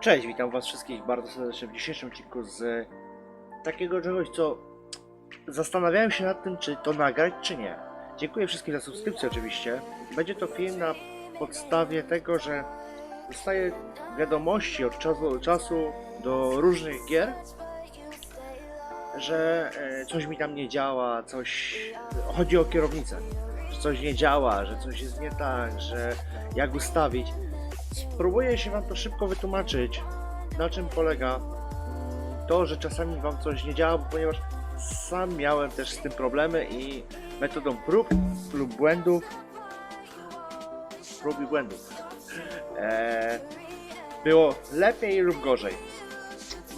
Cześć, witam was wszystkich bardzo serdecznie w dzisiejszym odcinku z takiego czegoś, co zastanawiałem się nad tym, czy to nagrać, czy nie. Dziękuję wszystkim za subskrypcję oczywiście. Będzie to film na podstawie tego, że dostaję wiadomości od czasu do czasu do różnych gier, że e, coś mi tam nie działa, coś... Chodzi o kierownicę. Coś nie działa, że coś jest nie tak, że jak ustawić. Spróbuję się Wam to szybko wytłumaczyć, na czym polega to, że czasami Wam coś nie działa, ponieważ sam miałem też z tym problemy i metodą prób lub błędów, prób i błędów, e, było lepiej lub gorzej.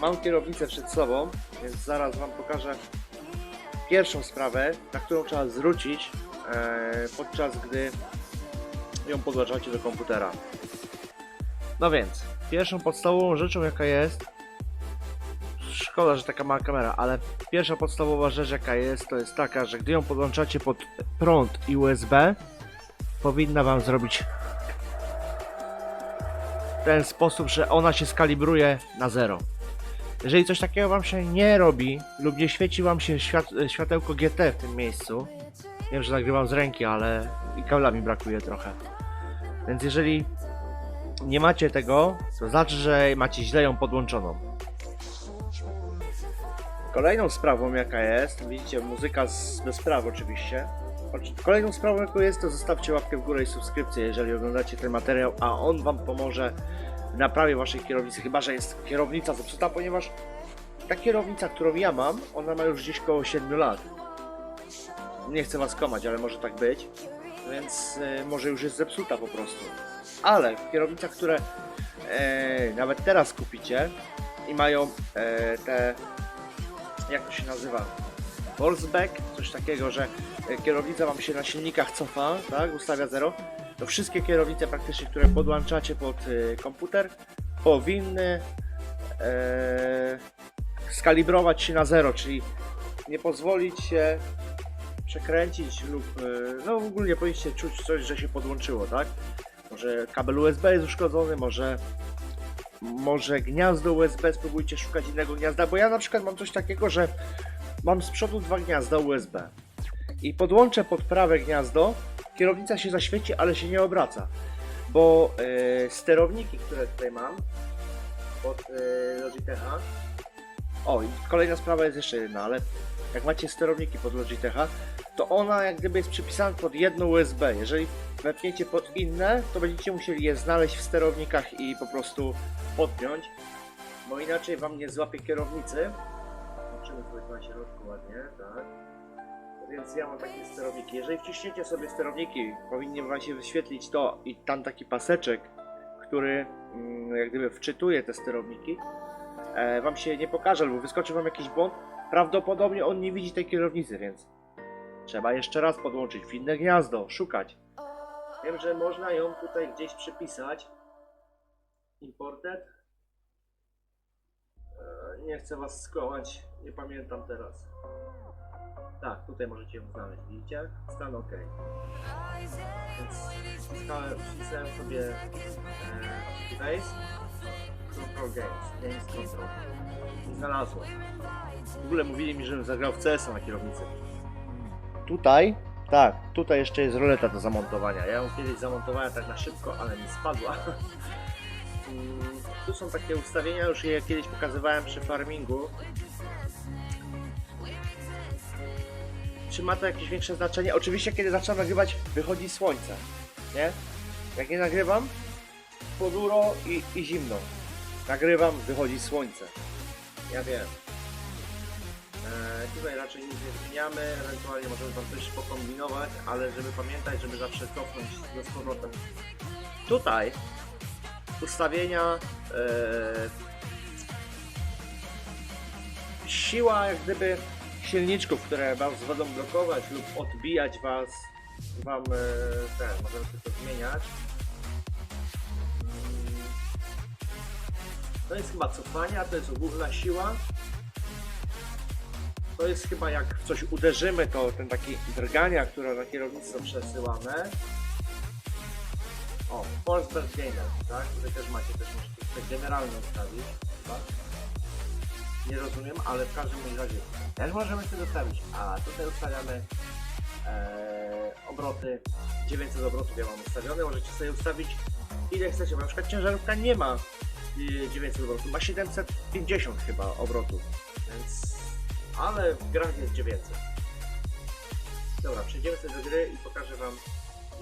Mam kierownicę przed sobą, więc zaraz Wam pokażę pierwszą sprawę, na którą trzeba zwrócić e, podczas gdy ją podłączacie do komputera. No więc, pierwszą podstawową rzeczą jaka jest, szkoda, że taka mała kamera, ale pierwsza podstawowa rzecz jaka jest, to jest taka, że gdy ją podłączacie pod prąd i USB, powinna Wam zrobić w ten sposób, że ona się skalibruje na zero. Jeżeli coś takiego Wam się nie robi lub nie świeci Wam się świat, światełko GT w tym miejscu, wiem, że nagrywam z ręki, ale i kablami brakuje trochę. Więc jeżeli nie macie tego, to znaczy, że macie źle ją podłączoną. Kolejną sprawą jaka jest, widzicie, muzyka z, bez spraw oczywiście. Oczy- Kolejną sprawą jaką jest, to zostawcie łapkę w górę i subskrypcję, jeżeli oglądacie ten materiał, a on Wam pomoże w naprawie Waszej kierownicy, chyba że jest kierownica zepsuta, ponieważ ta kierownica, którą ja mam, ona ma już gdzieś koło 7 lat. Nie chcę Was komać, ale może tak być, więc y, może już jest zepsuta po prostu. Ale w kierownicach, które e, nawet teraz kupicie i mają e, te, jak to się nazywa, Volksback, coś takiego, że kierownica Wam się na silnikach cofa, tak, ustawia zero, to wszystkie kierownice praktycznie, które podłączacie pod e, komputer, powinny e, skalibrować się na zero, czyli nie pozwolić się przekręcić lub, e, no ogólnie powinniście czuć coś, że się podłączyło, tak? Może kabel USB jest uszkodzony, może może gniazdo USB, spróbujcie szukać innego gniazda, bo ja na przykład mam coś takiego, że mam z przodu dwa gniazda USB i podłączę pod prawe gniazdo, kierownica się zaświeci, ale się nie obraca, bo e, sterowniki, które tutaj mam pod e, Logitecha, o i kolejna sprawa jest jeszcze jedna, ale jak macie sterowniki pod Logitecha, to ona jak gdyby jest przypisana pod jedno USB. Jeżeli wepniecie pod inne, to będziecie musieli je znaleźć w sterownikach i po prostu podpiąć, bo inaczej wam nie złapie kierownicy. Zobaczymy sobie tu na środku ładnie, tak. Więc ja mam takie sterowniki. Jeżeli wciśniecie sobie sterowniki, powinien wam się wyświetlić to i tam taki paseczek, który mm, jak gdyby wczytuje te sterowniki, e, wam się nie pokaże, albo wyskoczy wam jakiś błąd. Prawdopodobnie on nie widzi tej kierownicy, więc Trzeba jeszcze raz podłączyć w inne gniazdo, szukać. Wiem, że można ją tutaj gdzieś przypisać. Imported. E, Nie chcę was skłamać, nie pamiętam teraz. Tak, tutaj możecie ją znaleźć, widzicie? Stan OK. Więc wpisałem, sobie e, Base Control Games, Games Control. I znalazłem. W ogóle mówili mi, żebym zagrał w CS na kierownicy. Tutaj, tak, tutaj jeszcze jest roleta do zamontowania. Ja ją kiedyś zamontowałem tak na szybko, ale mi spadła. Tu są takie ustawienia, już je kiedyś pokazywałem przy farmingu. Czy ma to jakieś większe znaczenie? Oczywiście, kiedy zaczynam nagrywać, wychodzi słońce, nie? Jak nie nagrywam, poduro i, i zimno. Nagrywam, wychodzi słońce. Ja wiem. E, tutaj raczej nic nie zmieniamy, ewentualnie możemy tam coś pokombinować, ale żeby pamiętać, żeby zawsze cofnąć z powrotem. Tutaj ustawienia e, siła jak gdyby silniczków, które was będą blokować lub odbijać was wam e, ten, możemy sobie to zmieniać. Mm. To jest chyba cofania, to jest ogólna siła. To jest chyba jak w coś uderzymy, to ten taki drgania, które na kierownicy są przesyłane. O, Force Burst Gainer, tak? Tutaj też macie też możecie tutaj generalnie ustawić, chyba. Nie rozumiem, ale w każdym razie też możemy sobie ustawić, a tutaj ustawiamy e, obroty, 900 obrotów ja mam ustawione, możecie sobie ustawić ile chcecie, na przykład ciężarówka nie ma y, 900 obrotów, ma 750 chyba obrotów, więc, ale w grach jest 900. Dobra, przejdziemy sobie do gry i pokażę Wam,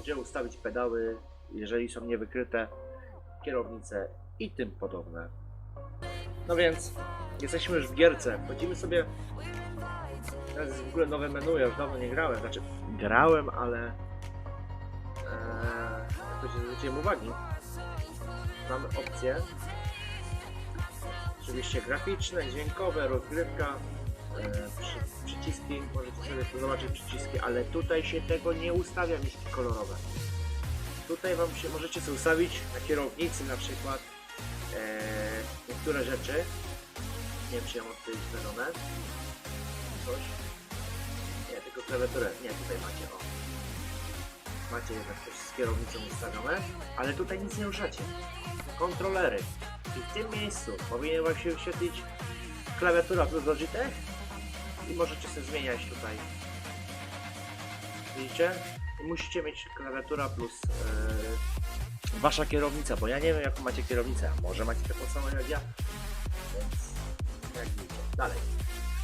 gdzie ustawić pedały, jeżeli są niewykryte, kierownice i tym podobne. No więc, jesteśmy już w gierce, wchodzimy sobie, to jest w ogóle nowe menu, ja już dawno nie grałem, znaczy grałem, ale eee, jakoś nie zwróciłem uwagi. Mamy opcje, oczywiście graficzne, dźwiękowe, rozgrywka, e, przy, przyciski, możecie sobie tu zobaczyć przyciski, ale tutaj się tego nie ustawia miski kolorowe. Tutaj wam się możecie sobie ustawić na kierownicy na przykład niektóre rzeczy. Nie wiem czy ja mam tutaj zmienione. Coś. Nie, tylko klawiaturę. Nie, tutaj macie o. Macie jednak coś z kierownicą ustawione, ale tutaj nic nie ruszacie. Kontrolery. I w tym miejscu powinien wam się wyświetlić klawiatura plus Logitech i możecie sobie zmieniać tutaj. Widzicie? I musicie mieć klawiatura plus e, wasza kierownica, bo ja nie wiem jaką macie kierownicę, a może macie taką samą jak ja. Więc jak widzicie. Dalej.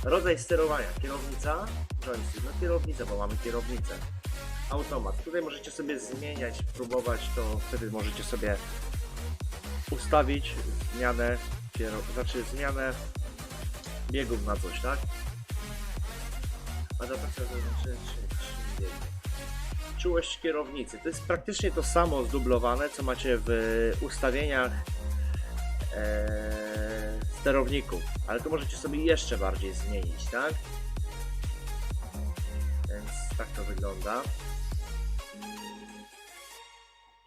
Rodzaj sterowania. Kierownica, joystick, no kierownica, bo mamy kierownicę. Automat. Tutaj możecie sobie zmieniać, próbować, to wtedy możecie sobie ustawić zmianę znaczy zmianę biegów na coś, tak? Adaptacja do znaczy, czy, czy biegi. Czułość kierownicy. To jest praktycznie to samo zdublowane, co macie w ustawieniach e, sterowników, ale to możecie sobie jeszcze bardziej zmienić, tak? Więc tak to wygląda.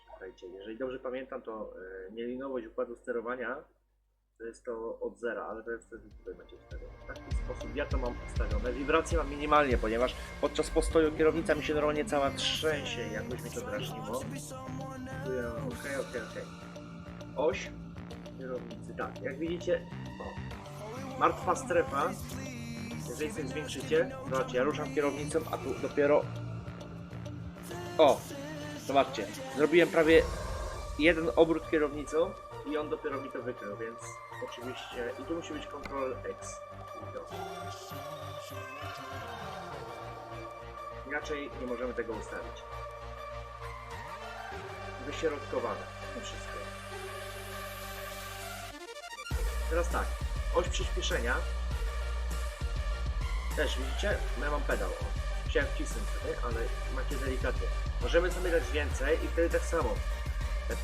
Słuchajcie, jeżeli dobrze pamiętam, to e, nielinowość układu sterowania to jest to od zera, ale to wtedy tutaj ustawione. W taki sposób ja to mam ustawione. Wibracje mam minimalnie, ponieważ podczas postoju kierownica mi się normalnie cała trzęsie, jakoś mi to drażniło. Okej, okej, okej. Oś kierownicy, tak, jak widzicie, o, martwa strefa, jeżeli sobie zwiększycie, zobaczcie, ja ruszam kierownicą, a tu dopiero, o, zobaczcie, zrobiłem prawie jeden obrót kierownicą i on dopiero mi to wykrył, więc oczywiście, i tu musi być Ctrl X. Inaczej nie możemy tego ustawić. Wyśrodkowane, to wszystko. Teraz tak, oś przyspieszenia. Też widzicie? No ja mam pedał. O. Chciałem wcisnąć ale macie delikatnie. Możemy sobie dać więcej i wtedy tak samo.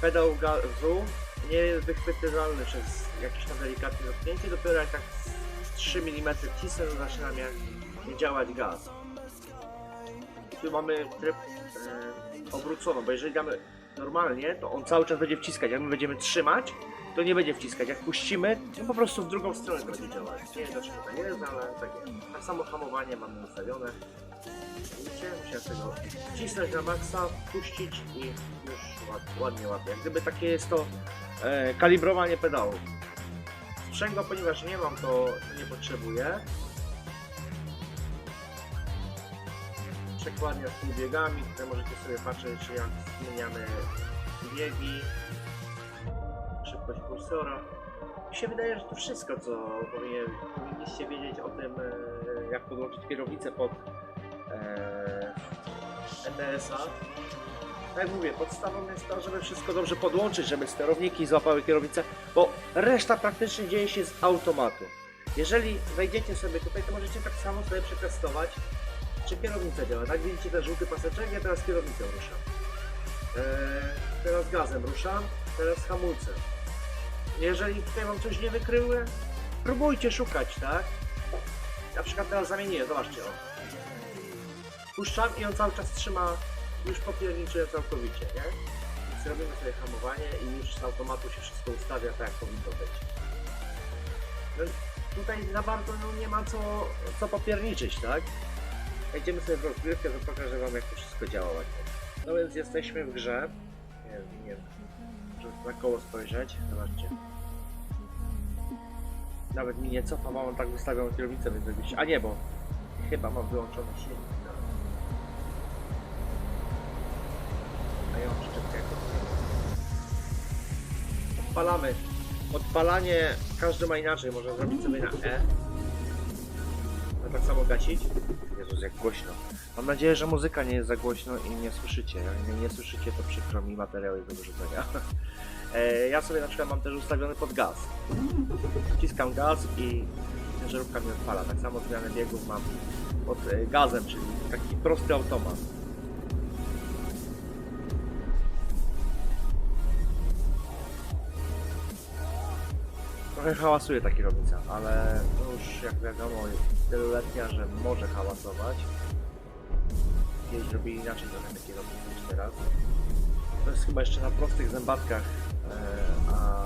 Pedał gazu nie jest wychwytywalny przez jakieś tam delikatne dotknięcie, dopiero jak tak z 3 mm wcisnę, to zaczyna mnie nie działać gaz. Tu mamy tryb e, obrócono, bo jeżeli damy normalnie, to on cały czas będzie wciskać. Jak my będziemy trzymać, to nie będzie wciskać. Jak puścimy, to po prostu w drugą stronę będzie działać. Nie wiem dlaczego tak jest, ale tak jest. Tak samo hamowanie mamy ustawione. Widzicie? Musiałem tego wcisnąć na maksa, puścić i już ład, ładnie łapie. Jak gdyby takie jest to e, kalibrowanie pedałów. Sprzęgła, ponieważ nie mam, to nie potrzebuję. Przekładnia z półbiegami, tutaj możecie sobie patrzeć jak zmieniamy biegi, szybkość kursora. Mi się wydaje, że to wszystko, co powinniście wiedzieć o tym, e, jak podłączyć kierownicę pod e, ETS-a. Jak mówię, podstawą jest to, żeby wszystko dobrze podłączyć, żeby sterowniki złapały kierownicę, bo reszta praktycznie dzieje się z automatu. Jeżeli wejdziecie sobie tutaj, to możecie tak samo sobie przetestować, czy kierownica działa. Tak widzicie ten żółty paseczek, ja teraz kierownicą ruszam. Eee, teraz gazem ruszam, teraz hamulcem. Jeżeli tutaj wam coś nie wykryły, próbujcie szukać, tak? Na przykład teraz zamieniłem, zobaczcie, o. Puszczam i on cały czas trzyma, już popierniczy całkowicie, nie? Więc robimy sobie hamowanie i już z automatu się wszystko ustawia tak, jak powinno być. No, tutaj za bardzo no, nie ma co, co popierniczyć, tak? Wejdziemy sobie w rozgrywkę, to pokażę wam jak to wszystko działa ładnie. No więc jesteśmy w grze. Nie wiem, nie wiem. Muszę na koło spojrzeć. Zobaczcie. Nawet mi nie cofa, mam tak wystawioną kierownicę, więc. A nie, bo chyba mam wyłączony silnik. Odpalamy. Odpalanie każdy ma inaczej, można zrobić sobie na E. A tak samo gasić. Jezus, jak głośno. Mam nadzieję, że muzyka nie jest za głośno i nie słyszycie. Jak mnie nie słyszycie, to przykro mi materiał jest do wyrzucenia. E, ja sobie na przykład mam też ustawiony pod gaz. Wciskam gaz i ciężarówka mnie odpala. Tak samo zmianę biegów mam pod e, gazem, czyli taki prosty automat. Trochę hałasuje ta kierownica, ale to już jak wiadomo jest wieloletnia, że może hałasować. Kiedyś robili inaczej trochę te kierownice niż teraz. To jest chyba jeszcze na prostych zębatkach, e, a,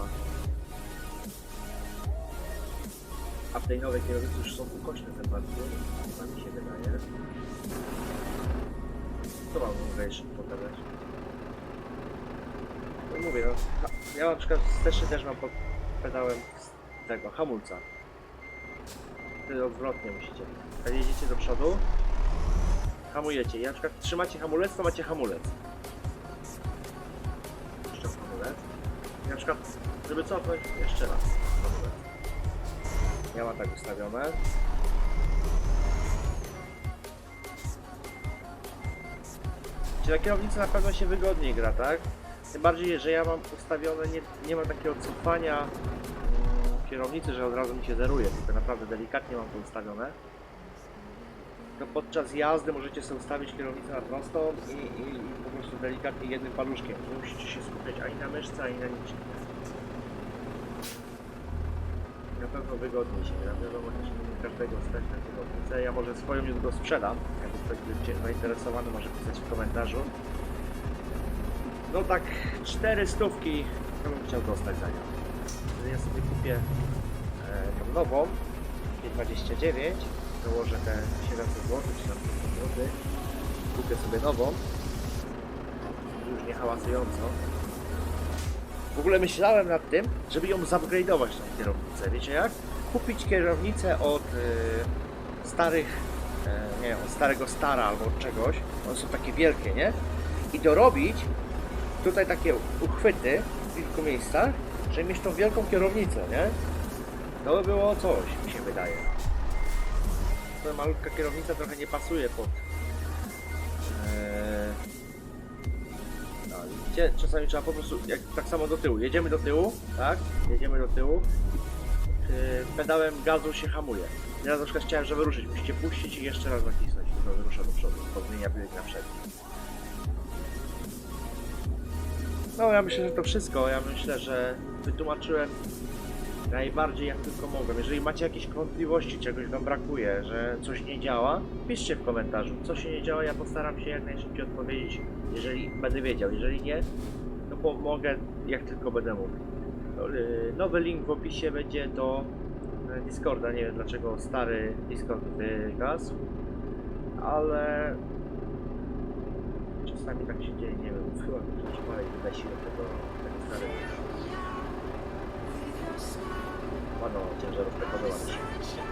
a w tej nowej kierownicy już są ukośne zębatki, tak mi się wydaje. Co mam mówię pokazać? No mówię, no, ja na przykład też, też mam pod pedałem tego hamulca. Wtedy odwrotnie musicie. Jak jedziecie do przodu, hamujecie. I na przykład trzymacie hamulec, to macie hamulec. Jeszcze hamulec. I na przykład, żeby cofnąć, jeszcze raz hamulec. Ja mam tak ustawione. Czy na kierownicy na pewno się wygodniej gra, tak? Tym bardziej, że ja mam ustawione, nie, nie ma takiego cofania kierownicy, że od razu mi się zeruje, tylko naprawdę delikatnie mam to ustawione. To podczas jazdy możecie sobie ustawić kierownicę na prostą i, i, i po prostu delikatnie jednym paluszkiem. Nie musicie się skupiać ani na myszce, ani na niczym. Na pewno wygodniej się gra. Wiadomo, też nie każdego stać na kierownicę. Ja może swoją niedługo sprzedam. Jakby ktoś był zainteresowany, może pisać w komentarzu. No tak, cztery stówki to bym chciał dostać za nią. Ja sobie kupię e, tą nową, 29, dołożę te 700 zł, czy tam 500 zł, kupię sobie nową, już nie hałasującą. W ogóle myślałem nad tym, żeby ją zupgrade'ować tą kierownicę. Wiecie jak? Kupić kierownicę od e, starych, e, nie wiem, od starego stara albo od czegoś. One są takie wielkie, nie? I dorobić tutaj takie uchwyty w kilku miejscach, żeby mieć tą wielką kierownicę, nie? To by było coś, mi się wydaje. Ta malutka kierownica trochę nie pasuje pod... Eee... No, czasami trzeba po prostu, jak, tak samo do tyłu, jedziemy do tyłu, tak? Jedziemy do tyłu, yy, pedałem gazu się hamuje. Teraz na przykład chciałem, żeby ruszyć, musicie puścić i jeszcze raz nacisnąć, to rusza do przodu, to zmienia na przedni. No ja myślę, że to wszystko. Ja myślę, że wytłumaczyłem najbardziej jak tylko mogłem. Jeżeli macie jakieś wątpliwości, czegoś wam brakuje, że coś nie działa, piszcie w komentarzu. Co się nie działa, ja postaram się jak najszybciej odpowiedzieć, jeżeli będę wiedział. Jeżeli nie, to pomogę jak tylko będę mógł. To, yy, Nowy link w opisie będzie do e, Discorda. Nie wiem dlaczego stary Discord wygasł, ale czasami tak się dzieje, nie wiem, mi się siłę tego, tego. Ładno ciężarówkę podoba.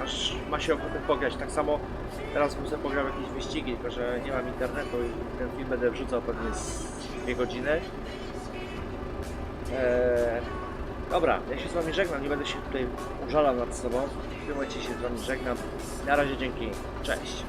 Aż ma się ochotę pograć. Tak samo teraz sobie pograł jakieś wyścigi, tylko że nie mam internetu i ten film będę wrzucał pewnie z dwie godziny. Eee, dobra, ja się z wami żegnam, nie będę się tutaj użalał nad sobą. W tym momencie się z wami żegnam. Na razie dzięki, cześć.